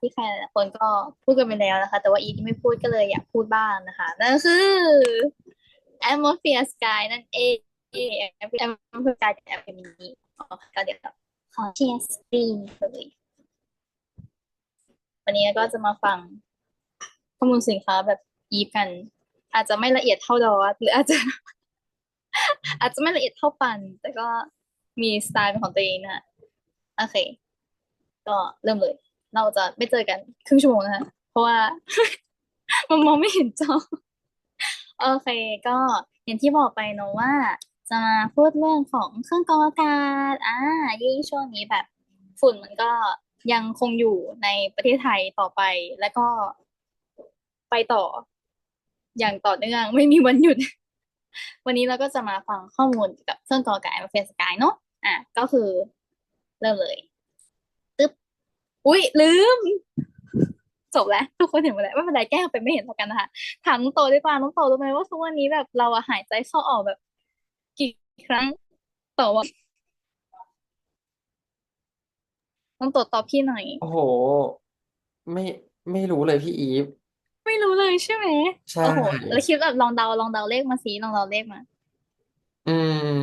ที่ใครหลายคนก็พูดกันไปแล้วนะคะ แต่ว่าอีที่ไม่พูดก็เลยอยากพูดบ้างนะคะ นั่นคือ Atmosphere Sky นั่นเอง Atmosphere Sky กับ a p m i ก็เดี๋ยวขอแชร์สกรีนเลยวันนี้ก็จะมาฟังข้อมูลสินค้าแบบอีฟกัน อาจจะไม่ละเอียดเท่าดอสหรืออาจจะ อาจจะไม่ละเอียดเท่าปัน แต่ก็มีสไตล์เป็นของตัวเองนะโอเค ก็เริ่มเลย เราจะไม่เจอกันครึ่งชั่วโมงนะคะเพราะว่ามันมองไม่เห็นจอโอเคก็อย่างที่บอกไปเนอะว่า จะมาพูดเรื่องของเครื่องกรองอากาศอ่ายิ่งช่วงนี้แบบฝุ่นมันก็ยังคงอยู่ในประเทศไทยต่อไปแล้วก็ไปต่อ อย่างต่อเนื่องไม่มีวันหยุด วันนี้เราก็จะมาฟังข้อมูลเกี่ยวกับเครื่องกรองอากาศเฟสกายเนาะอะก็คือเริ่มเลย อุ๊ยลืมจบแล้วทุกคนเห็นหมดแล้วไม่เป็นไรแก้ไปไม่เห็นแล้วกันนะคะถามน้องโตดีกว่าน้องโตรู้ไหมว่าทุกวันนี้แบบเราอะหายใจเข้าออกแบบ กี่ครั้งต่อวันน้องโตตอบพี่หน่อย โอ้โห ไม่ไม่รู้เลยพี่อีฟ ไม่รู้เลยใช่ไหมใช่ โอ้โหแล้วคิดแบบลองเดาลองเดาเลขมาสิลองเดาเลขมา อืม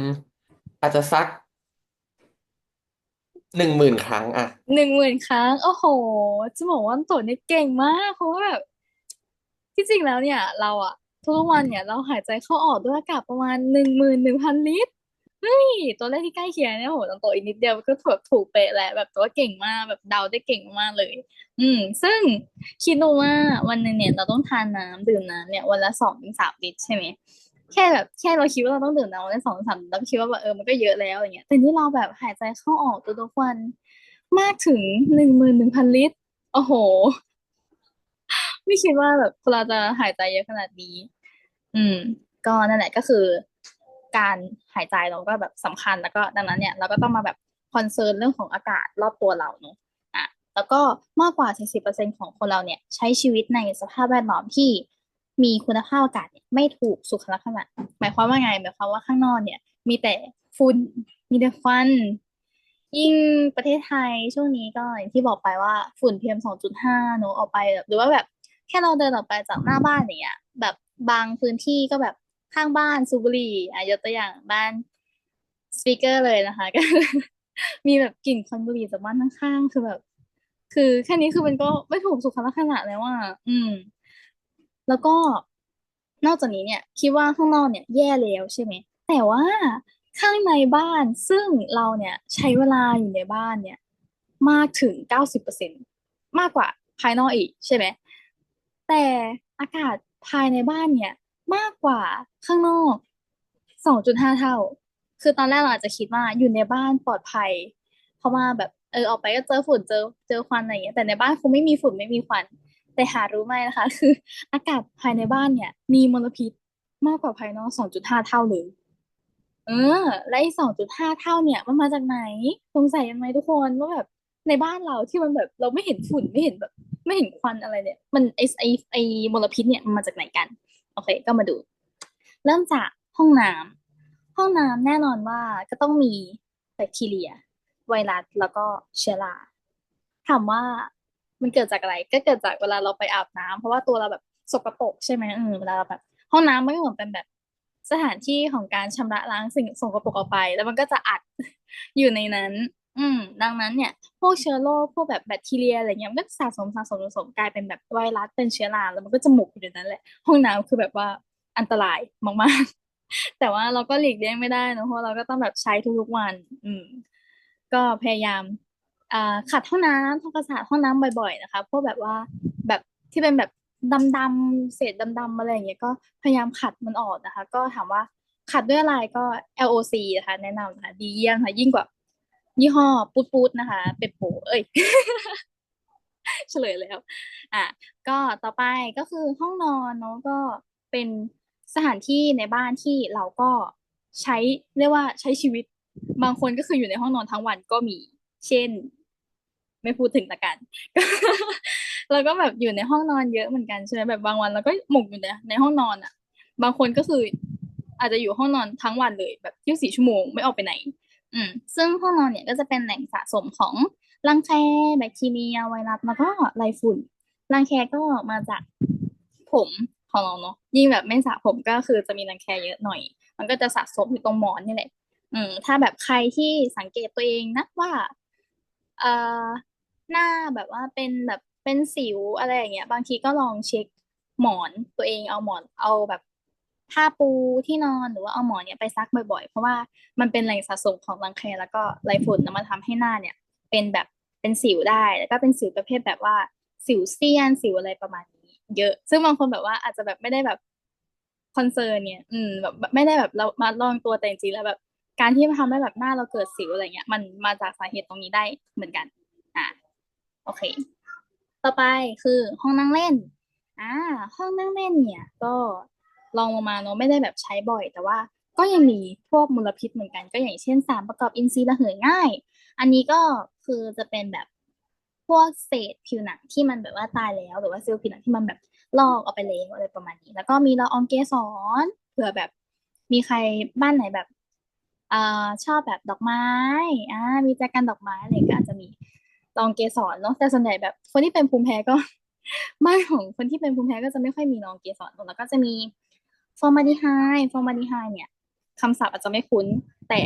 อาจจะสัก หนึ่งหมื่นครั้งอะหนึ่งหมื่นครั้ง โอ้โห จะบอกว่าน้องโตเนี่ยเก่งมากเพราะว่าแบบที่จริงแล้วเนี่ย เราอะทุกวันเนี่ย เราหายใจเข้าออกด้วยอากาศประมาณหนึ่งหมื่นหนึ่งพันลิตรเฮ้ยตัวเลขที่ใกล้เคียงเนี่ยโหน้องโตอีกนิดเดียวก็ถูกถูกเป๊ะแหละแบบตัวเก่งมากแบบเดาได้เก่งมากเลย อืม ซึ่งคิดดูว่าวันหนึงเนี่ยเราต้องทานน้ำดื่มน้ำเนี่ยวันละสองถึงสามลิตรใช่ไหม แค่แบบแค่เราคิดว่าเราต้องดื่มน้ำวันละสองสามเราคิดว่าแบบเออมันก็เยอะแล้วอย่างเงี้ยแต่นี่เราแบบหายใจเข้าออกตัวทุกวันมากถึงหนึ่งหมื่นหนึ่งพันลิตรโอ้โห ไม่คิดว่าแบบเราจะหายใจเยอะขนาดนี้ อืม ก็นั่นแหละก็คือ การหายใจเราก็แบบสำคัญแล้วก็ดังนั้นเนี่ยเราก็ต้องมาแบบคอนเซิร์นเรื่องของอากาศรอบตัวเราเนอะอะแล้วก็มากกว่า 40%ของคนเราเนี่ย ใช้ชีวิตในสภาพแวดล้อมที่ มีคุณภาพอากาศเนี่ยไม่ถูกสุขลักษณะ หมายความว่าไง หมายความว่าข้างนอกเนี่ย มีแต่ฝุ่นมีแต่ควันยิ่งประเทศไทยช่วงนี้ก็อย่างที่บอกไปว่าฝุ่น PM 2.5เนอะออกไปแบบหรือว่าแบบแค่เราเดินออกไปจากหน้าบ้านอย่างเงี้ยแบบบางพื้นที่ก็แบบข้างบ้านสูบุรี่อะยกตัวอย่างบ้านสปีกเกอร์เลยนะคะก็มีแบบกลิ่นควันบุหรี่จากบ้านข้างๆคือแบบ คือแค่นี้คือมันก็ไม่ถูกสุขลักษณะแล้วว่า อืม แล้วก็นอกจากนี้เนี่ย คิดว่าข้างนอกเนี่ยแย่แล้วใช่ไหม แต่ว่าข้างในบ้านซึ่งเราเนี่ยใช้เวลาอยู่ในบ้านเนี่ย มากถึงเก้าสิบเปอร์เซ็นมากกว่าภายนอกอีกใช่ไหมแต่อากาศภายในบ้านเนี่ย มากกว่าข้างนอก2.5เท่า คือตอนแรกเราอาจจะคิดว่าอยู่ในบ้านปลอดภัย เพราะว่าแบบเออออกไปก็เจอฝุ่นเจอเจอควันอะไรอย่างเงี้ยแต่ในบ้านคงไม่มีฝุ่นไม่มีควัน แต่หารู้ไหมนะคะ คือ อากาศภายในบ้านเนี่ย มีมลพิษมากกว่าภายนอก 2.5 เท่าเลย เออ และไอ้2.5 เท่าเนี่ย มันมาจากไหนสงสัยยังไงทุกคนว่าแบบในบ้านเราที่มันแบบเราไม่เห็นฝุ่นไม่เห็นแบบ ไม่เห็นควันอะไรเนี่ย มันไอไอไอมลพิษเนี่ยมันมาจากไหนกัน โอเค ก็มาดู เริ่มจากห้องน้ำห้องน้ำแน่นอนว่าก็ต้องมีแบคทีเรีย ไวรัสแล้วก็เชื้อราถามว่า มันเกิดจากอะไร ก็เกิดจากเวลาเราไปอาบน้ำเพราะว่าตัวเราแบบสกปรกใช่ไหมเออเวลาเราแบบ ห้องน้ำมันก็เหมือนเป็นแบบสถานที่ของการชำระล้างสิ่งสกปรกออกไป แล้วมันก็จะอัดอยู่ในนั้น อืม ดังนั้นเนี่ย พวกเชื้อโรคพวกแบบแบคทีเรียอะไรเงี้ยมันก็สะสมสะสมสะสมกลายเป็นแบบไวรัสเป็นเชื้อราแล้วมันก็จะหมกอยู่ในนั้นแหละ ห้องน้ำคือแบบว่าอันตรายมากๆ แต่ว่าเราก็หลีกเลี่ยงไม่ได้นะเพราะเราก็ต้องแบบใช้ทุกๆวัน อืม ก็พยายาม อ่าขัดห้องน้ำทำความสะอาดห้องน้ำบ่อย ๆ นะคะพวกแบบว่าแบบที่เป็นแบบดำๆเศษดำๆอะไรอย่างเงี้ยก็พยายามขัดมันออกนะคะ ก็ถามว่าขัดด้วยอะไรก็ LOC นะคะ แนะนำนะคะ ดีเยี่ยมค่ะ ยิ่งกว่า ยี่ห้อปูดปูดนะคะ เป็ดโปเอ้ยเฉลยแล้ว อะ ก็ต่อไปก็คือห้องนอนเนาะก็เป็นสถานที่ในบ้านที่เราก็ใช้เรียกว่าใช้ชีวิต บางคนก็คืออยู่ในห้องนอนทั้งวันก็มี เช่น ไม่พูดถึงละกันแล้วก็แบบอยู่ในห้องนอนเยอะเหมือนกันใช่ไหมแบบบางวันเราก็หมกอยู่ในในห้องนอนอะ บางคนก็คือ อาจจะอยู่ห้องนอนทั้งวันเลยแบบยี่สิบสี่ชั่วโมงไม่ออกไปไหน อืม ซึ่งห้องนอนเนี่ยก็จะเป็นแหล่งสะสมของรังแคแบคทีเรียไวรัสแล้วก็ไรฝุ่นรังแคก็มาจากผมของเราเนาะยิ่งแบบไม่สระผมก็คือจะมีรังแคเยอะหน่อย มันก็จะสะสมอยู่ตรงหมอนนี่แหละ อืม ถ้าแบบใครที่สังเกตตัวเองนะว่า เอ่อ หน้าแบบว่าเป็นแบบเป็นสิวอะไรอย่างเงี้ย บางทีก็ลองเช็คหมอนตัวเองเอาหมอนเอาแบบผ้าปูที่นอนหรือว่าเอาหมอนเนี่ยไปซักบ่อยๆ เพราะว่ามันเป็นแหล่งสะสมของรังแคแล้วก็ไรฝุ่นแล้วมันทำให้หน้าเนี่ย เป็นแบบเป็นสิวได้แล้วก็เป็นสิวประเภทแบบว่าสิวเซียนสิวอะไรประมาณนี้ เยอะ ซึ่งบางคนแบบว่าอาจจะแบบไม่ได้แบบคอนเซิร์นเนี่ย อืมแบบไม่ได้แบบเรามาลองตัวแต่จริงๆแล้วแบบ การที่ทำให้แบบหน้าเราเกิดสิวอะไรเงี้ย มันมาจากสาเหตุตรงนี้ได้เหมือนกัน อ่า โอเค ต่อไปคือห้องนั่งเล่นอ่าห้องนั่งเล่นเนี่ย ก็ลองลงมาเนาะไม่ได้แบบใช้บ่อย แต่ว่าก็ยังมีพวกมลพิษเหมือนกัน ก็อย่างเช่นสารประกอบอินทรีย์ระเหยง่าย อันนี้ก็คือจะเป็นแบบพวกเศษผิวหนังที่มันแบบว่าตายแล้ว หรือว่าเซลล์ผิวหนังที่มันแบบลอกออกไปแล้วอะไรประมาณนี้ แล้วก็มีละอองเกสรเผื่อแบบมีใครบ้านไหนแบบอ่าชอบแบบดอกไม้อ่ามีแจกันดอกไม้อะไรก็อาจจะมี ลองเกสรเนาะแต่ส่วนใหญ่แบบ คนที่เป็นภูมิแพ้ก็บ้านของคนที่เป็นภูมิแพ้ก็จะไม่ค่อยมีลองเกสรแล้วก็จะมีฟอร์มาลดีไฮฟอร์มาลดีไฮเนี่ยคำศัพท์อาจจะไม่คุ้น แต่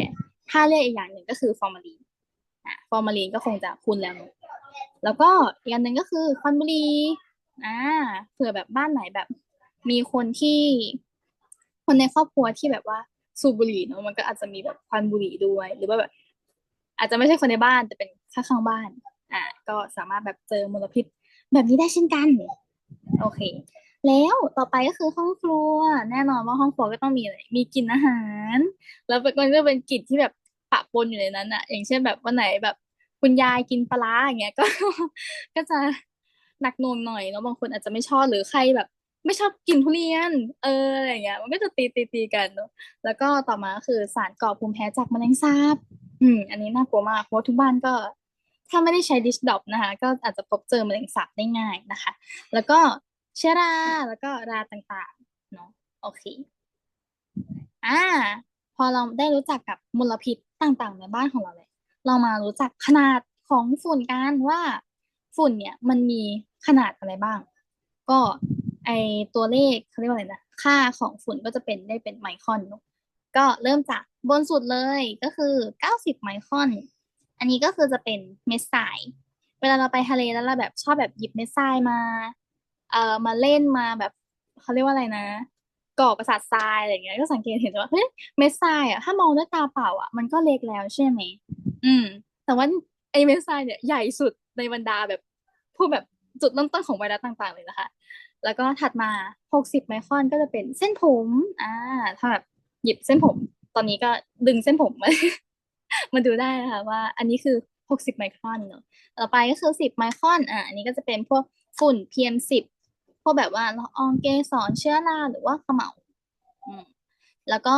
ถ้าเรียกอีกอย่างหนึ่งก็คือฟอร์มาลีนอะฟอร์มาลีนก็คงจะคุ้นแล้วเนอะแล้วก็อีกอันหนึ่งก็คือควันบุรีอ่าเผื่อแบบบ้านไหนแบบ มีคนที่คนในครอบครัวที่แบบว่าสูบบุหรี่เนอะมันก็อาจจะมีแบบควันบุหรี่ด้วย หรือว่าแบบอาจจะไม่ใช่คนในบ้านแต่เป็นข้างๆบ้าน อ่าก็สามารถแบบเจอมลพิษแบบนี้ได้เช่นกัน โอเค แล้วต่อไปก็คือห้องครัว แน่นอนว่าห้องครัวก็ต้องมีอะไรมีกลิ่นอาหาร แล้วมันก็เป็นกลิ่นที่แบบปะปนอยู่ในนั้นอะอย่างเช่นแบบวันไหนแบบคุณยายกินปลาร้าอย่างเงี้ยก็ก็จะหนักหน่วงหน่อยแล้วบางคนอาจจะไม่ชอบหรือใครแบบ ไม่ชอบกินทุเรียน เอออะไรเงี้ย มันก็จะตีตีตีกันเนอะแล้วก็ต่อมาคือสารก่อภูมิแพ้จากแมลงสาบ อืม อันนี้น่ากลัวมากเพราะทุกบ้านก็ ถ้าไม่ได้ใช้ดิชดอปนะคะ ก็อาจจะพบเจอแมลงสาบได้ง่ายนะคะ แล้วก็เชื้อราแล้วก็ราต่างๆเนาะโอเคอ่าพอเราได้รู้จักกับมลพิษต่างๆ ในบ้านของเราเลย เรามารู้จักขนาดของฝุ่นกันว่าฝุ่นเนี่ยมันมีขนาดอะไรบ้าง ก็ไอตัวเลขเขาเรียกว่าอะไรนะค่าของฝุ่นก็จะเป็นได้เป็นไมครอนก็เริ่มจากบนสุดเลยก็คือ 90 ไมครอน อันนี้ก็คือจะเป็นเม็ดทรายเวลาเราไปทะเลแล้วเราแบบชอบแบบหยิบเม็ดทรายมา เอ่อมาเล่นมาแบบเขาเรียกว่าอะไรนะก่อประสาททรายอะไรอย่างเงี้ยก็สังเกตเห็นว่าเฮ้ยเม็ดทรายอะถ้ามองด้วยตาเปล่าอะมันก็เล็กแล้วใช่ไหมอืม แต่ว่าไอ้เม็ดทรายเนี่ยใหญ่สุดในบรรดาแบบพวกแบบจุดเริ่มต้นของไวรัสต่างๆเลยนะคะ แล้วก็ถัดมา 60 ไมครอนก็จะเป็นเส้นผม อ่า ถ้าแบบหยิบเส้นผม ตอนนี้ก็ดึงเส้นผมมา มาดูได้นะคะว่าอันนี้คือ 60 ไมครอนเนอะต่อไปก็คือ 10 ไมครอนอ่าอันนี้ก็จะเป็นพวกฝุ่น PM10 พวกแบบว่าละอองเกสรเชื้อราหรือว่าเขม่าอืมแล้วก็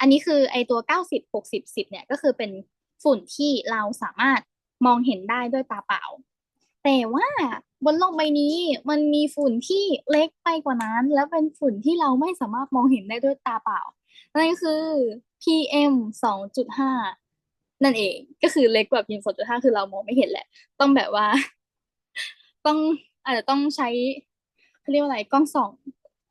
อันนี้คือไอตัว 90 60 10 เนี่ยก็คือเป็นฝุ่นที่เราสามารถมองเห็นได้ด้วยตาเปล่า แต่ว่าบนโลกใบนี้มันมีฝุ่นที่เล็กไปกว่านั้น แล้วเป็นฝุ่นที่เราไม่สามารถมองเห็นได้ด้วยตาเปล่านั่นก็คือ PM 2.5นั่นเอง ก็คือเล็กกว่า PM 2.5คือเรามองไม่เห็นแหละ ต้องแบบว่า ต้องอาจจะต้องใช้เขาเรียกว่าอะไรกล้องส่อง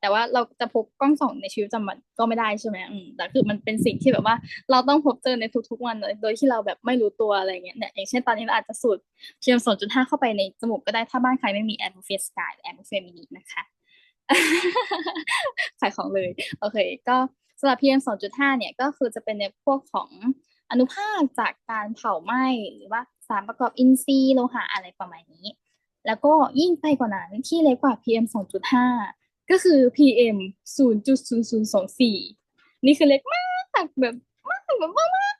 แต่ว่าเราจะพกกล้องส่องในชีวิตประจำวันก็ไม่ได้ใช่ไหมอืมแต่คือมันเป็นสิ่งที่แบบว่า เราต้องพบเจอในทุกๆวันเลยโดยที่เราแบบไม่รู้ตัวอะไรเงี้ยเนี่ยอย่างเช่นตอนนี้เราอาจจะสูด PM 2.5เข้าไปในจมูกก็ได้ถ้าบ้านใครไม่มี atmosphere sky หรือ atmosphere mini นะคะขายของเลย โอเค ก็ สำหรับ PM 2.5 เนี่ยก็คือจะเป็นในพวกของอนุภาคจากการเผาไหม้หรือว่าสารประกอบอินทรีย์โลหะอะไรประมาณนี้ แล้วก็ยิ่งไปกว่านั้นที่เล็กกว่า PM 2.5 ก็คือ PM 0.0024 นี่คือเล็กมากแบบมากแบบมากมาก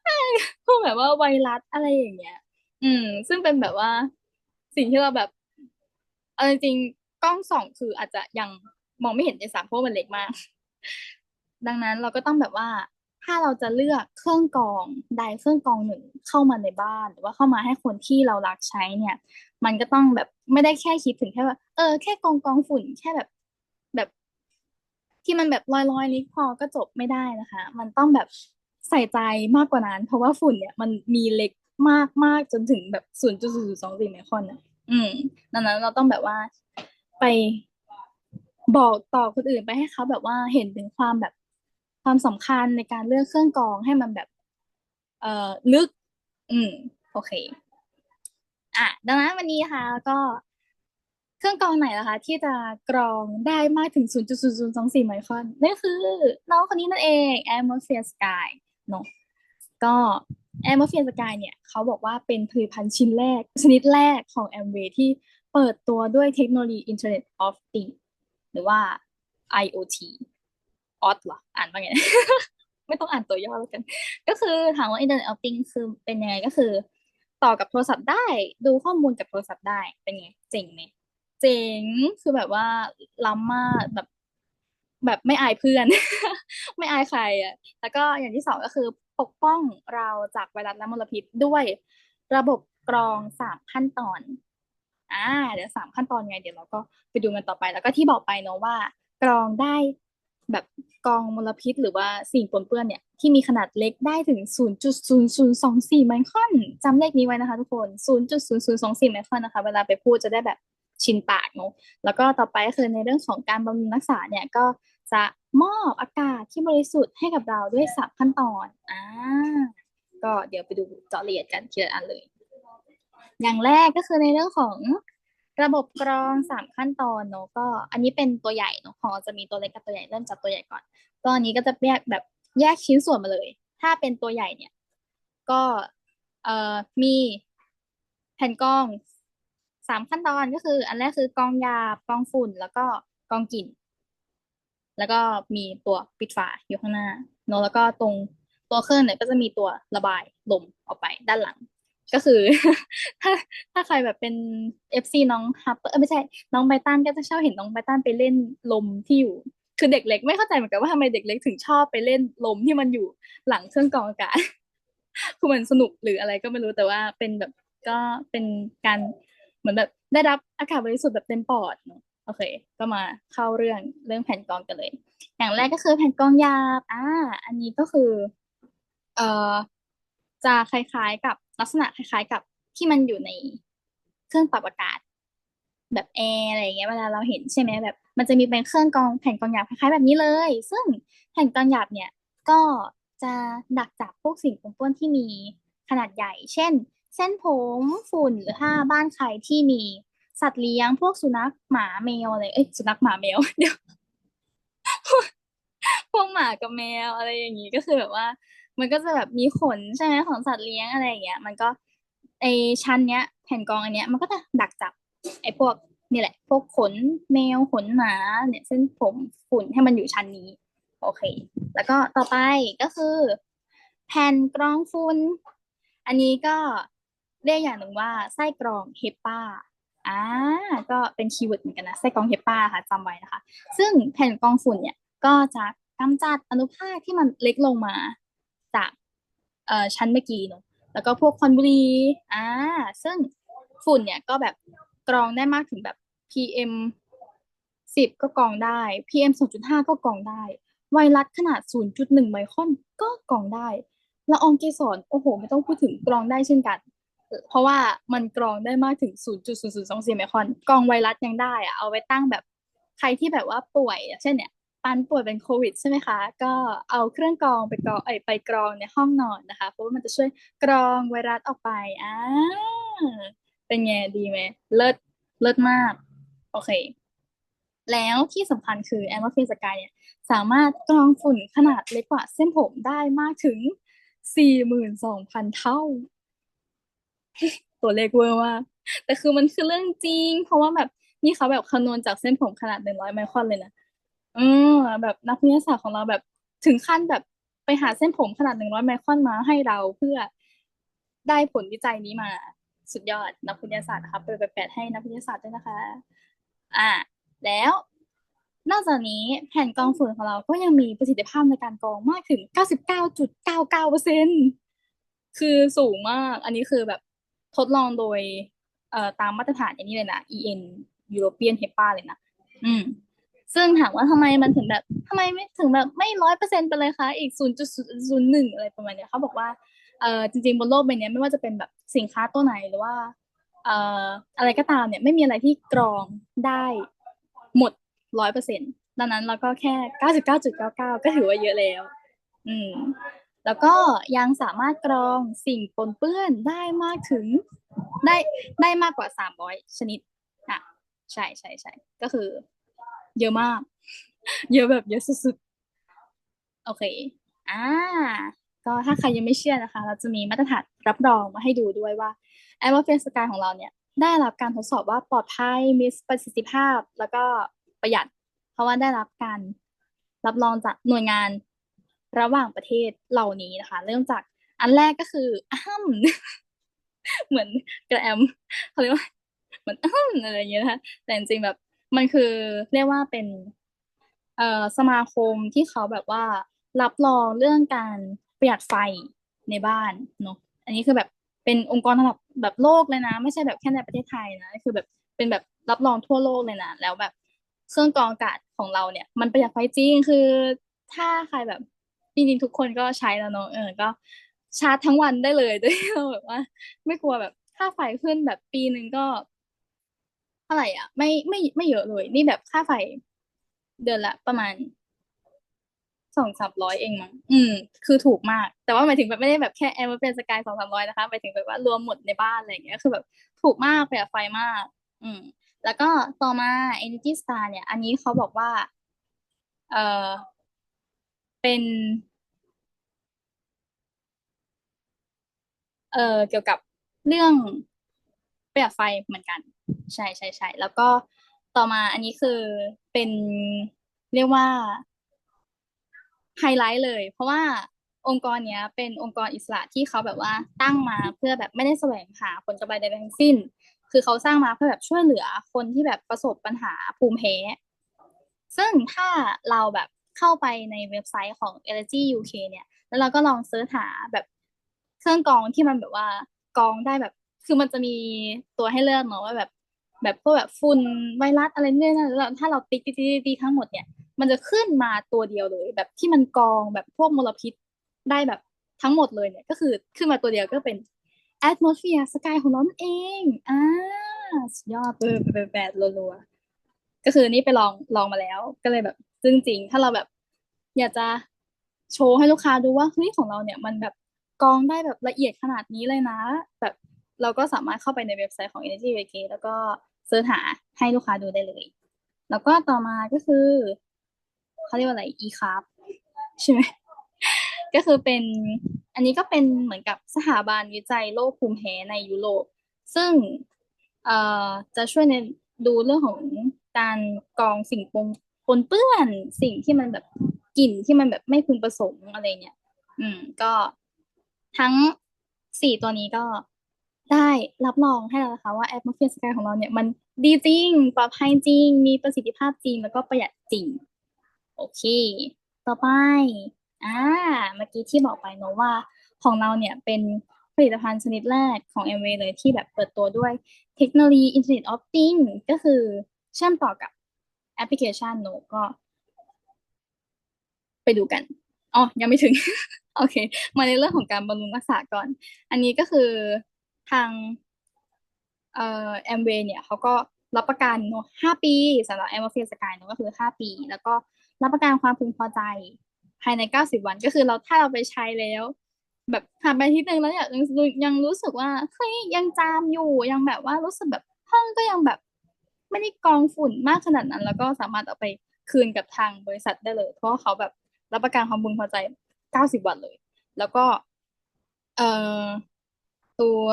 พวกแบบว่าไวรัสอะไรอย่างเงี้ย อืม ซึ่งเป็นแบบว่าสิ่งที่เราแบบเอาจริงกล้องส่องคืออาจจะยังมองไม่เห็นในสามเพราะมันเล็กมาก ดังนั้นเราก็ต้องแบบว่าถ้าเราจะเลือกเครื่องกรองใดเครื่องกรองหนึ่งเข้ามาในบ้าน หรือว่าเข้ามาให้คนที่เรารักใช้เนี่ย มันก็ต้องแบบไม่ได้แค่คิดถึงแค่ว่า เออแค่กองกองฝุ่นแค่แบบแบบ ที่มันแบบลอยๆนิดพอก็จบไม่ได้นะคะ มันต้องแบบใส่ใจมากกว่านั้น เพราะว่าฝุ่นเนี่ยมันมีเล็กมากมากจนถึงแบบศูนย์จุดศูนย์สองสี่ไมครอนะอืม ดังนั้นเราต้องแบบว่าไปบอกต่อคนอื่นไปให้เขาแบบว่าเห็นถึงความแบบ ความสำคัญในการเลือกเครื่องกรองให้มันแบบ เอ่อลึก อืม โอเค อะ ดังนั้นวันนี้ค่ะ ก็เครื่องกรองไหนล่ะคะ ที่จะกรองได้มากถึง 0.0024ไมครอนนั่นคือ น้องคนนี้นั่นเอง Atmosphere Sky เนาะก็ Atmosphere Sky เนี่ย เขาบอกว่าเป็นผลิตภัณฑ์ชิ้นแรก ชนิดแรกของ Amway ที่เปิดตัวด้วยเทคโนโลยี Internet of Things หรือว่า IoT ออสเหรออ่านว่าไง ไม่ต้องอ่านตัวย่อแล้วกัน ก็คือถามว่า Internet of Things คือเป็นยังไงก็คือ ต่อกับโทรศัพท์ได้ ดูข้อมูลกับโทรศัพท์ได้เป็นไงเจ๋งไหมเจ๋งคือแบบว่าล้ำมากแบบแบบไม่อายเพื่อน ไม่อายใครอะ แล้วก็อย่างที่สองก็คือปกป้องเราจากไวรัสและมลพิษด้วยระบบกรองสามขั้นตอน อ่า เดี๋ยวสามขั้นตอนไง เดี๋ยวเราก็ไปดูกันต่อไป แล้วก็ที่บอกไปเนาะว่า กรองได้ แบบกองมลพิษหรือว่าสิ่งปนเปื้อนเนี่ยที่มีขนาดเล็กได้ถึง 0.0024 ไมครอนจำเลขนี้ไว้นะคะทุกคน 0.0024 ไมครอนนะคะ เวลาไปพูดจะได้แบบชินปากเนาะแล้วก็ต่อไปก็คือในเรื่องของการบำรุงรักษาเนี่ยก็จะมอบอากาศที่บริสุทธิ์ให้กับเราด้วยสามขั้นตอนอ่าก็เดี๋ยวไปดูเจาะละเอียดกันทีละอันเลย อย่างแรกก็คือในเรื่องของ ระบบกรองสามขั้นตอนเนาะก็ อันนี้เป็นตัวใหญ่เนาะของจะมีตัวเล็กกับตัวใหญ่เริ่มจากตัวใหญ่ก่อน ก็อันนี้ก็จะแยกแบบแยกชิ้นส่วนมาเลย ถ้าเป็นตัวใหญ่เนี่ย ก็เอ่อมีแผ่นกรองสามขั้นตอนก็คือ อันแรกคือกรองยากรองฝุ่น แล้วก็กรองกลิ่น แล้วก็มีตัวปิดฝาอยู่ข้างหน้าเนาะแล้วก็ตรงตัวเครื่องเนี่ยก็จะมีตัวระบายลมออกไปด้านหลัง ก็คือ ถ้าถ้าใครแบบเป็นเอฟซีน้องฮับเออไม่ใช่ น้องไบตันก็จะชอบเห็นน้องไบตันไปเล่นลมที่อยู่คือเด็กเล็กไม่เข้าใจเหมือนกันว่าทำไมเด็กเล็กถึงชอบไปเล่นลมที่มันอยู่หลังเครื่องกรองอากาศคือมันสนุกหรืออะไรก็ไม่รู้แต่ว่าเป็นแบบก็เป็นการเหมือนแบบได้รับอากาศบริสุทธิ์แบบเต็มปอดเนาะโอเค ก็มาเข้าเรื่องเรื่องแผ่นกรองกันเลย อย่างแรกก็คือแผ่นกรองยาอ่าอันนี้ก็คือ เอ่อจะคล้ายๆกับ ลักษณะคล้ายๆ กับที่มันอยู่ในเครื่องปรับอากาศ แบบแอร์อะไรเงี้ยเวลาเราเห็นใช่ไหมแบบ มันจะมีเป็นเครื่องกรองแผ่นกรองหยาบคล้ายๆแบบนี้เลย ซึ่งแผ่นกรองหยาบเนี่ยก็จะดักจับพวกสิ่งปนเปื้อนที่มีขนาดใหญ่ เช่น เส้นผมฝุ่นหรือถ้าบ้านใครที่มีสัตว์เลี้ยงพวกสุนัขหมาแมวอะไร เอ้ยสุนัขหมาแมวเดี๋ยวพวกหมากับแมวอะไรอย่างนี้ก็คือแบบว่า มันก็จะแบบมีขนใช่ไหมของสัตว์เลี้ยงอะไรอย่างเงี้ย มันก็ไอชั้นเนี้ย แผ่นกรองอันเนี้ยมันก็จะดักจับ ไอพวกนี่แหละ พวกขนแมวขนหมาเนี่ยเส้นผมฝุ่นให้มันอยู่ชั้นนี้ โอเค แล้วก็ต่อไปก็คือ แผ่นกรองฝุ่นอันนี้ก็เรียกอย่างหนึ่งว่าไส้กรองเฮปาอ่าก็เป็นคีย์เวิร์ดเหมือนกันนะไส้กรองเฮปาค่ะจำไว้นะคะ ซึ่งแผ่นกรองฝุ่นเนี่ยก็จะกำจัดอนุภาคที่มันเล็กลงมา จากเอ่อชั้นเมื่อกี้เนาะแล้วก็พวกควันบุหรี่อ่าซึ่งฝุ่นเนี่ยก็แบบกรองได้มากถึงแบบ PM สิบก็กรองได้ PM สองจุดห้าก็กรองได้ ไวรัสขนาด 0.1 ไมครอนก็กรองได้ละอองเกสรโอ้โห ไม่ต้องพูดถึงกรองได้เช่นกัน เพราะว่ามันกรองได้มากถึง 0.0024 ไมครอน กรองไวรัสยังได้อะเอาไว้ตั้งแบบใครที่แบบว่าป่วย เช่นเนี่ย ปันป่วยเป็นโควิดใช่ไหมคะ ก็เอาเครื่องกรองไปกรองเอ้ยไปกรองในห้องนอนนะคะ เพราะว่ามันจะช่วยกรองไวรัสออกไปอ่าเป็นไงดีไหมเลิศเลิศมาก โอเค แล้วที่สำคัญคือแอมว่าเฟสกายเนี่ยสามารถกรองฝุ่นขนาดเล็กกว่าเส้นผมได้มากถึง 42,000 เท่า ตัวเลขเวอร์มากแต่คือมันคือเรื่องจริง เพราะว่าแบบนี่เขาแบบคำนวณจากเส้นผมขนาด 100 ไมครอนเลยนะ อืมแบบนักวิทยาศาสตร์ของเราแบบถึงขั้นแบบไปหาเส้นผมขนาด100ไมครอนมาให้เราเพื่อได้ผลวิจัยนี้มา สุดยอดนักวิทยาศาสตร์นะคะไปแปดให้นักวิทยาศาสตร์ด้วยนะคะ อ่า แล้วนอกจากนี้แผ่นกองฝุ่นของเราก็ยังมีประสิทธิภาพในการกรองมากถึง 99.99%คือสูงมาก อันนี้คือแบบทดลองโดยเอ่อตามมาตรฐานอย่างนี้เลยนะ EN European HEPA เลยนะ อืม ซึ่งถามว่าทำไมมันถึงแบบทำไมไม่ถึงแบบไม่ร้อยเปอร์เซ็นต์ไปเลยคะอีก0.01อะไรประมาณเนี้ยเขาบอกว่าเออจริงๆบนโลกใบนี้ไม่ว่าจะเป็นแบบสินค้าตัวไหนหรือว่าเอ่ออะไรก็ตามเนี่ยไม่มีอะไรที่กรองได้หมดร้อยเปอร์เซ็นต์ดังนั้นเราก็แค่เก้าสิบเก้าจุดเก้าเก้าก็ถือว่าเยอะแล้ว อืม แล้วก็ยังสามารถกรองสิ่งปนเปื้อนได้มากถึงได้ได้มากกว่าสามร้อยชนิดอะใช่ใช่ใช่ก็คือ เยอะมาก เยอะแบบเยอะสุดๆ โอเค อ่า ก็ถ้าใครยังไม่เชื่อนะคะ เราจะมีมาตรฐานรับรองมาให้ดูด้วยว่า a i r f a c e Sky ของเราเนี่ย ได้รับการทดสอบว่าปลอดภัยมีประสิทธิภาพ แล้วก็ประหยัด เพราะว่าได้รับการรับรองจากหน่วยงานระหว่างประเทศเหล่านี้นะคะ เริ่มจากอันแรกก็คืออ้ำเหมือนกระแอมเขาเรียกว่าเหมือนอ้ำอะไรอย่างเงี้ยนะคะแต่จริงๆแบบ มันคือเรียกว่าเป็นเอ่อสมาคมที่เขาแบบว่ารับรองเรื่องการประหยัดไฟในบ้านเนาะอันนี้คือแบบเป็นองค์กรระดับแบบโลกเลยนะ ไม่ใช่แบบแค่ในประเทศไทยนะคือแบบเป็นแบบรับรองทั่วโลกเลยนะแล้วแบบเครื่องกรองอากาศของเราเนี่ย มันประหยัดไฟจริงคือถ้าใครแบบจริงๆทุกคนก็ใช้แล้วเนาะเออก็ชาร์จทั้งวันได้เลยดยที่เราแบบว่า ไม่กลัวแบบค่าไฟขึ้นแบบปีหนึ่งก็ ท่าไหร่อะ ไม่ไม่ไม่เยอะเลย นี่แบบค่าไฟ เดือนละประมาณสองสามร้อยเองมั้งอืม คือถูกมาก แต่ว่าหมายถึงแบบไม่ได้แบบแค่แอร์มันเป็นสกายสองสามร้อยนะคะหมายถึงแบบว่ารวมหมดในบ้านอะไรอย่างเงี้ยคือแบบถูกมากประหยัดไฟมาก อืม แล้วก็ต่อมา Energy Star เนี่ย อันนี้เขาบอกว่า เออเป็นเออเกี่ยวกับเรื่องประหยัดไฟเหมือนกัน ใช่ใช่ใช่แล้วก็ต่อมาอันนี้คือเป็นเรียกว่าไฮไลท์เลย เพราะว่าองค์กรเนี้ยเป็นองค์กรอิสระที่เขาแบบว่าตั้งมาเพื่อแบบไม่ได้แสวงหาผลกำไรใดๆทั้งสิ้น คือเขาสร้างมาเพื่อแบบช่วยเหลือคนที่แบบประสบปัญหาภูมิแพ้ซึ่งถ้าเราแบบเข้าไปในเว็บไซต์ของ Energy UK เนี่ย แล้วเราก็ลองเสิร์ชหาแบบเครื่องกรองที่มันแบบว่ากรองได้แบบ คือมันจะมีตัวให้เลือกเนาะว่าแบบ แบบพวกแบบฝุ่นไวรัสอะไรเนี่ยนะแล้วถ้าเราติ๊กติ๊กติ๊กทั้งหมดเนี่ย มันจะขึ้นมาตัวเดียวเลย แบบที่มันกองแบบพวกมลพิษได้แบบทั้งหมดเลยเนี่ย ก็คือขึ้นมาตัวเดียวก็เป็น atmosphere sky ของเราเองอ่าสุดยอดเบอร์แปดแปดรัวๆก็คือนี่ไปลองลองมาแล้ว ก็เลยแบบซึ่งจริงถ้าเราแบบ อยากจะโชว์ให้ลูกค้าดูว่าเฮ้ยของเราเนี่ย มันแบบกองได้แบบละเอียดขนาดนี้เลยนะ แบบ เราก็สามารถเข้าไปในเว็บไซต์ของ Energy VK แล้วก็เสิร์ชหาให้ลูกค้าดูได้เลย แล้วก็ต่อมาก็คือเขาเรียกว่าอะไร e c a r ใช่ไหมก็คือเป็นอันนี้ก็เป็นเหมือนกับสถาบันวิจัยโรคภูมิแพ้ในยุโรป ซึ่งเอ่อจะช่วยในดูเรื่องของการกรองสิ่งปนปนเปื้อนสิ่งที่มันแบบกลิ่นที่มันแบบไม่พึงประสงค์อะไรเนี่ย อืม ก็ทั้งสี่ตัวนี้ก็ ได้รับรองให้แล้วนะคะว่าแอปมาเฟียสกายของเราเนี่ยมันดีจริง ปลอดภัยจริง มีประสิทธิภาพจริง แล้วก็ประหยัดจริง โอเค ต่อไปอ่าเมื่อกี้ที่บอกไปเนอะว่าของเราเนี่ยเป็นผลิตภัณฑ์ชนิดแรกของ m อเลยที่แบบเปิดตัวด้วยเทคโนโลยี Internet of Things ก็คือเชื่อมต่อกับแอปพลิเคชันเนก็ ไปดูกันอ๋อยังไม่ถึง โอเค มาในเรื่องของการบำรุงรักษาก่อน อันนี้ก็คือ ทางเอ่อแอมเวย์เนี่ยเขาก็รับประกันเนอะห้าปีสำหรับแอมเวย์สกายเนอะก็คือห้าปี แล้วก็รับประกันความพึงพอใจ ภายในเก้าสิบวันก็คือเราถ้าเราไปใช้แล้ว แบบผ่านไปที่หนึ่งแล้วเนี่ยยังยังรู้สึกว่าเฮ้ยยังจามอยู่ยังแบบว่ารู้สึกแบบห้องก็ยังแบบ ไม่ได้กองฝุ่นมากขนาดนั้น แล้วก็สามารถเอาไปคืนกับทางบริษัทได้เลย เพราะเขาแบบรับประกันความพึงพอใจเก้าสิบวันเลย แล้วก็ เอ่อ ตัว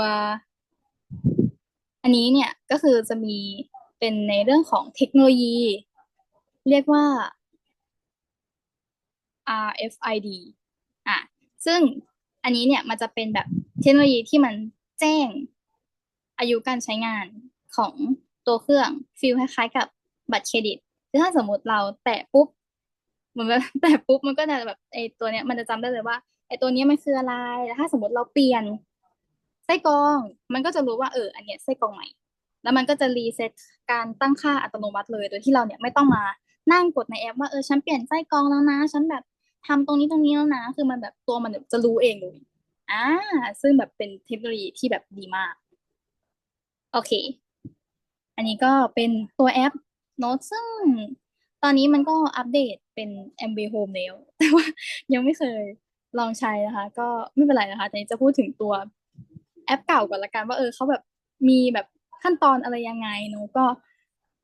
อันนี้เนี่ยก็คือจะมีเป็นในเรื่องของเทคโนโลยี เรียกว่า RFID อะซึ่งอันนี้เนี่ยมันจะเป็นแบบเทคโนโลยีที่มันแจ้งอายุการใช้งานของตัวเครื่องฟีลคล้ายๆกับบัตรเครดิตคือถ้าสมมติเราแตะปุ๊บเหมือนแบบแตะปุ๊บมันก็จะแบบไอตัวเนี้ยมันจะจำได้เลยว่าไอตัวเนี้ยมันคืออะไรแล้วถ้าสมมติเราเปลี่ยน ไส้กรอง มันก็จะรู้ว่าเอออันเนี้ยไส้กรองใหม่ แล้วมันก็จะรีเซ็ตการตั้งค่าอัตโนมัติเลย โดยที่เราเนี่ยไม่ต้องมานั่งกดในแอปว่าเออฉันเปลี่ยนไส้กรองแล้วนะ ฉันแบบทำตรงนี้ตรงนี้แล้วนะ คือมันแบบตัวมันจะรู้เองเลยอ่าซึ่งแบบเป็นเทคโนโลยีที่แบบดีมาก โอเค อันนี้ก็เป็นตัวแอปโน้ตซึ่งตอนนี้มันก็อัปเดตเป็น MV Home แล้ว แต่ว่ายังไม่เคยลองใช้นะคะ ก็ไม่เป็นไรนะคะแต่จะพูดถึงตัว แอปเก่าก่อนละกันว่าเออเขาแบบมีแบบขั้นตอนอะไรยังไงเนอะก็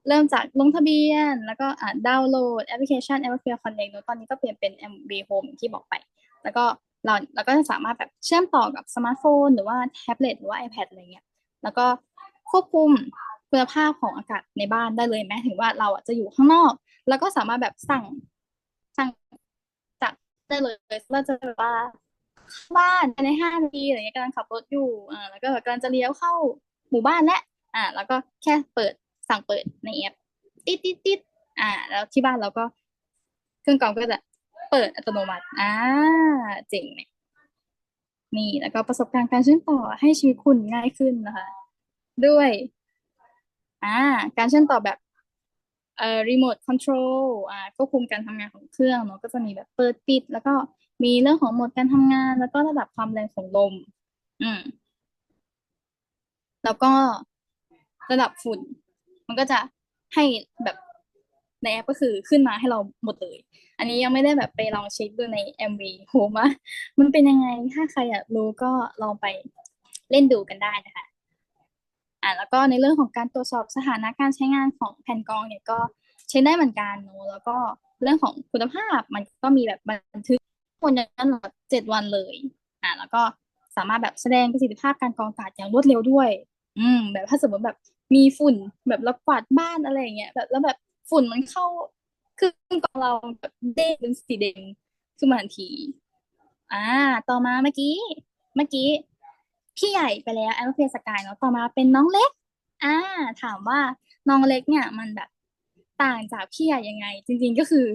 เริ่มจากลงทะเบียน แล้วก็อ่าดาวน์โหลดแอปพลิเคชัน a p p l e Connect เนอะตอนนี้ก็เปลี่ยนเป็น MV Home ที่บอกไป แล้วก็เราเราก็จะสามารถแบบเชื่อมต่อกับสมาร์ทโฟน หรือว่าแท็บเล็ตหรือว่า iPad อะไรเงี้ยแล้วก็ควบคุมคุณภาพของอากาศในบ้านได้เลยแม้ถึงว่าเราอะจะอยู่ข้างนอก แล้วก็สามารถแบบสั่งสั่งจากได้เลยเราจะแบบว่า บ้านในห้านาทีอะไรเงี้ยกำลังขับรถอยู่อ่าแล้วก็กำลังจะเลี้ยวเข้าหมู่บ้านและอ่า แล้วก็แค่เปิดสั่งเปิดในแอปติดติดติดอ่า แล้วที่บ้านเราก็เครื่องกรองก็จะเปิดอัตโนมัติอ่าเจ๋งไหมนี่แล้วก็ประสบการณ์การเชื่อมต่อให้ชีวิตคุณง่ายขึ้นนะคะ ด้วย อ่า การเชื่อมต่อแบบเอ่อรีโมทคอนโทรลอ่าควบคุมการทำงานของเครื่องเนาะก็จะมีแบบเปิดปิด แล้วก็ มีเรื่องของโหมดการทำงาน แล้วก็ระดับความแรงของลม อืม แล้วก็ระดับฝุ่น มันก็จะให้แบบในแอปก็คือขึ้นมาให้เราหมดเลย อันนี้ยังไม่ได้แบบไปลองเช็คดูใน MV โหว่ามันเป็นยังไง ถ้าใครอยากรู้ก็ลองไปเล่นดูกันได้นะคะ อ่าแล้วก็ในเรื่องของการตรวจสอบสถานะการใช้งานของแผ่นกรองเนี่ยก็เช็คได้เหมือนกันเนอะแล้วก็เรื่องของคุณภาพมันก็มีแบบบันทึก นนั้นหลอดเจ็ดวันเลยอ่าแล้วก็สามารถแบบแสดงประสิทธิภาพการกรองอากาศอย่างรวดเร็วด้วย อืม แบบถ้าสมมติแบบมีฝุ่นแบบเรากวาดบ้านอะไรอย่างเงี้ยแบบแล้วแบบฝุ่นมันเข้าคือกองเราแบบเด้งเป็นสีแดงขึ้นมาทันที อ่า ต่อมาเมื่อกี้ เมื่อกี้พี่ใหญ่ไปแล้วแอโรเพสกายเนาะต่อมาเป็นน้องเล็ก อ่า ถามว่าน้องเล็กเนี่ย มันแบบต่างจากพี่ใหญ่ยังไง จริง ๆก็คือ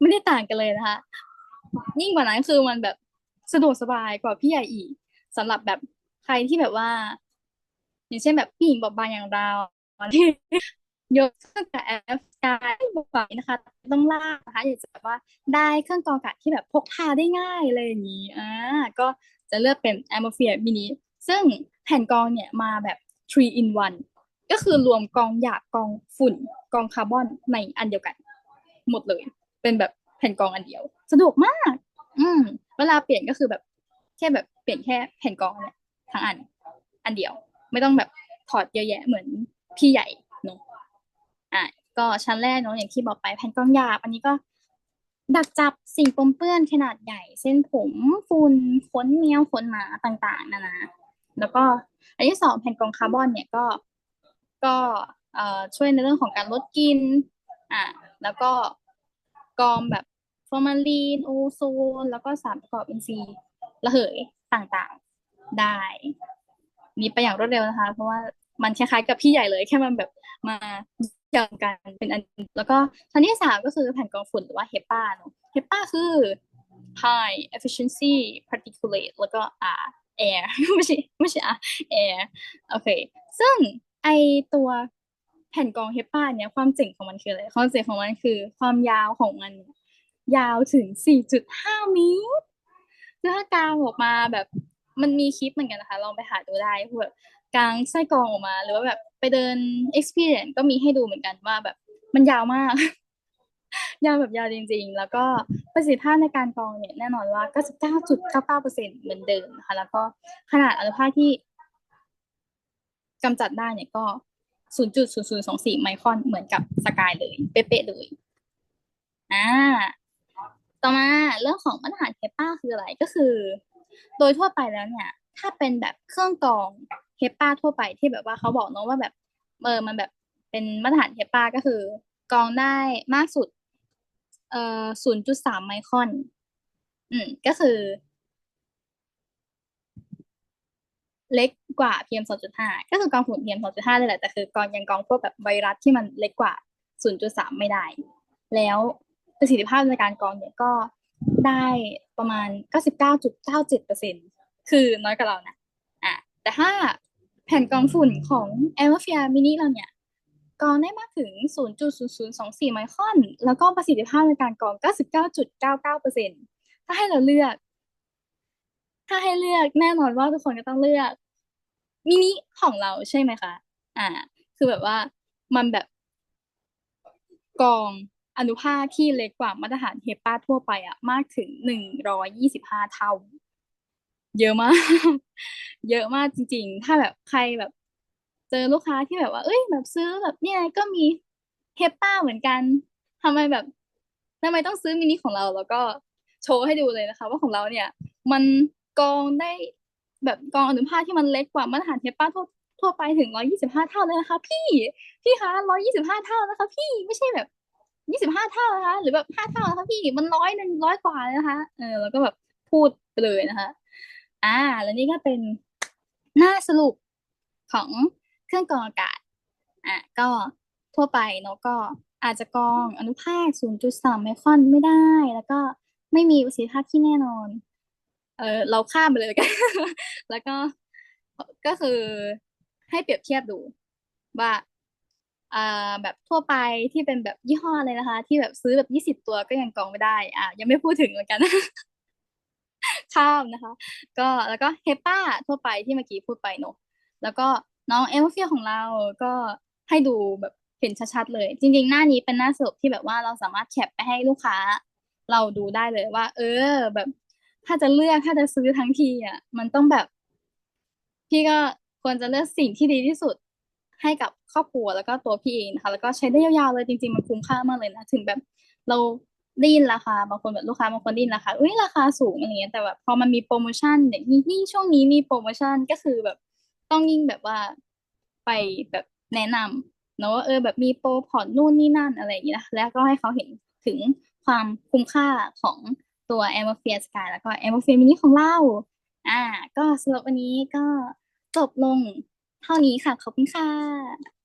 ไม่ได้ต่างกันเลยนะคะ ยิ่งกว่านั้นคือมันแบบสะดวกสบายกว่าพี่ใหญ่อีกสำหรับแบบใครที่แบบว่า อย่างเช่นแบบผู้หญิงบอบบางอย่างเราที่ยกเครื่องกับแอปกายบอกไปนะคะ ต้องลากนะคะอยากจะแบบว่าได้เครื่องกรองอากาศที่แบบพกพาได้ง่ายเลยอย่างนี้อ่าก็จะเลือกเป็น a m o p h i a Mini ซึ่งแผ่นกรองเนี่ยมาแบบ three in one ก็คือรวมกองหยาบกองฝุ่น กองคาร์บอนในอันเดียวกัน หมดเลย เป็นแบบแผ่นกองอันเดียว สะดวกมาก อืม เวลาเปลี่ยนก็คือแบบ แค่แบบเปลี่ยนแค่แผ่นกองเนี่ยทั้งอัน อันเดียว ไม่ต้องแบบถอดเยอะแยะเหมือนพี่ใหญ่เนาะอะก็ชั้นแรกเนาะอย่างที่บอกไปแผ่นกองหยาบอันนี้ก็ดักจับสิ่งปนเปื้อนขนาดใหญ่ เส้นผมฝุ่นขนเมียวขนหมาต่าง ๆนานาแล้วก็ อันที่สองแผ่นกองคาร์บอนเนี่ยก็ก็เอ่อช่วยในเรื่องของการลดกินอะแล้วก็กองแบบ อร์มาลีนโอโซน แล้วก็สารประกอบอินทรีย์ระเหยต่างๆได้ นี่ไปอย่างรวดเร็วนะคะ เพราะว่ามันคล้ายๆกับพี่ใหญ่เลย แค่มันแบบมาเกี่ยวกันเป็นอัน แล้วก็ชั้นที่สามก็คือแผ่นกองฝุ่นหรือว่าเฮปาเนาะเฮปาคือ high efficiency particulate แล้วก็ R air ไม่ใช่ไม่ใช่ R air โอเค ซึ่งไอตัวแผ่นกองเฮปาเนี่ยความเจ๋งของมันคืออะไร ความเจ๋งของมันคือความยาวของมัน ยาวถึง 4.5เมตรคือถ้ากางออกมาแบบมันมีคลิปเหมือนกันนะคะ ลองไปหาดูได้แบบกางไส้กรองออกมา หรือว่าแบบไปเดิน experience ก็มีให้ดูเหมือนกันว่าแบบมันยาวมาก ยาวแบบยาวจริง ๆ แล้วก็ประสิทธิภาพในการกรองเนี่ยแน่นอนว่า 99.99%เหมือนเดิมนะคะ แล้วก็ขนาดอนุภาคที่กำจัดได้เนี่ยก็ 0.0024 ไมครอนเหมือนกับสกายเลย เป๊ะๆเลยอ่า ต่อมาเรื่องของมาตรฐานเฮปาคืออะไรก็คือ โดยทั่วไปแล้วเนี่ย ถ้าเป็นแบบเครื่องกรองเฮปาทั่วไปที่แบบว่าเขาบอกเนาะว่าแบบเออมันแบบเป็นมาตรฐานเฮปาก็คือกรองได้มากสุดเอ่อ0.3ไมครอน อืม ก็คือ เล็กกว่า PM 2.5 ก็คือกรองฝุ่น PM 2.5เลยแหละแต่คือกรองยังกรองพวกแบบไวรัสที่มันเล็กกว่า 0.3 ไม่ได้ แล้ว ประสิทธิภาพในการกรองเนี่ยก็ได้ประมาณ 99.97%คือน้อยกว่าเรานะอะแต่ถ้าแผ่นกรองฝุ่นของ a m o p h i a Mini เราเนี่ยกรองได้มากถึง 0.0024 ไมครอน แล้วก็ประสิทธิภาพในการกรอง 99.99%ถ้าให้เราเลือก ถ้าให้เลือกแน่นอนว่าทุกคนก็ต้องเลือกมินิของเราใช่ไหมคะ อ่า คือแบบว่ามันแบบกอง อนุภาคที่เล็กกว่ามาตรฐานเฮปาทั่วไปอะมากถึงหนึ่งร้อยยี่สิบห้าเท่า เยอะมาก เยอะมากจริง ๆ ถ้าแบบใครแบบ เจอลูกค้าที่แบบว่า เอ้ย แบบซื้อแบบเนี่ยก็มีเฮปป้าเหมือนกันทำไมแบบทำไมต้องซื้อมินิของเรา แล้วก็โชว์ให้ดูเลยนะคะ ว่าของเราเนี่ย มันกองได้แบบกองอนุภาคที่มันเล็กกว่ามาตรฐานเฮปป้าทั่วทั่วไปถึงร้อยยี่สิบห้าเท่าเลยนะคะ พี่พี่คะร้อยยี่สิบห้าเท่านะคะ พี่ไม่ใช่แบบ ยี่สิบห้าเท่านะคะ หรือแบบห้าเท่านะคะพี่มันร้อยหนึ่งร้อยกว่าเลยนะคะเออแล้วก็แบบพูดไปเลยนะคะ อ่า แล้วนี่ก็เป็นหน้าสรุปของเครื่องกรองอากาศอะก็ทั่วไปเนาะก็อาจจะกรองอนุภาค 0.3 ไมครอนไม่ได้ แล้วก็ไม่มีประสิทธิภาพที่แน่นอน เออเราข้ามไปเลยล้วกัน แล้วก็ก็คือให้เปรียบเทียบดูว่า แบบทั่วไปที่เป็นแบบยี่ห้ออะไรนะคะ ที่แบบซื้อแบบยี่สิบตัวก็ยังกรองไม่ได้ อะยังไม่พูดถึงแล้วกันข้ามนะคะ ก็แล้วก็เฮป้าทั่วไปที่เมื่อกี้พูดไปเนอะแล้วก็น้องเอลเฟียของเราก็ให้ดูแบบเห็นชัดๆเลย จริง ๆ หน้านี้เป็นหน้าสรุปที่แบบว่าเราสามารถแคปไปให้ลูกค้า เราดูได้เลยว่า เออ แบบถ้าจะเลือกถ้าจะซื้อทั้งทีอะมันต้องแบบ พี่ก็ควรจะเลือกสิ่งที่ดีที่สุด ให้กับครอบครัวแล้วก็ตัวพี่เองนะคะแล้วก็ใช้ได้ยาวๆเลยจริงๆมันคุ้มค่ามากเลยนะถึงแบบเราได้ยินราคาบางคนแบบลูกค้าบางคนได้ยินราคาอุ้ยราคาสูงอะไรเงี้ยแต่แบบพอมันมีโปรโมชั่นเนี่ยยิ่งช่วงนี้มีโปรโมชั่นก็คือแบบต้องยิ่งแบบว่าไปแบบแนะนำเนอะว่าเออแบบมีโปรผ่อนนู่นนี่นั่นอะไรอย่างเงี้ยนะแล้วก็ให้เขาเห็นถึงความคุ้มค่าของตัว a m o r p h i a Sky แล้วก็ a m o r p h i a Mini ของเรา อ่า ก็สำหรับวันนี้ก็จบลง เท่านี้ค่ะ ขอบคุณค่ะ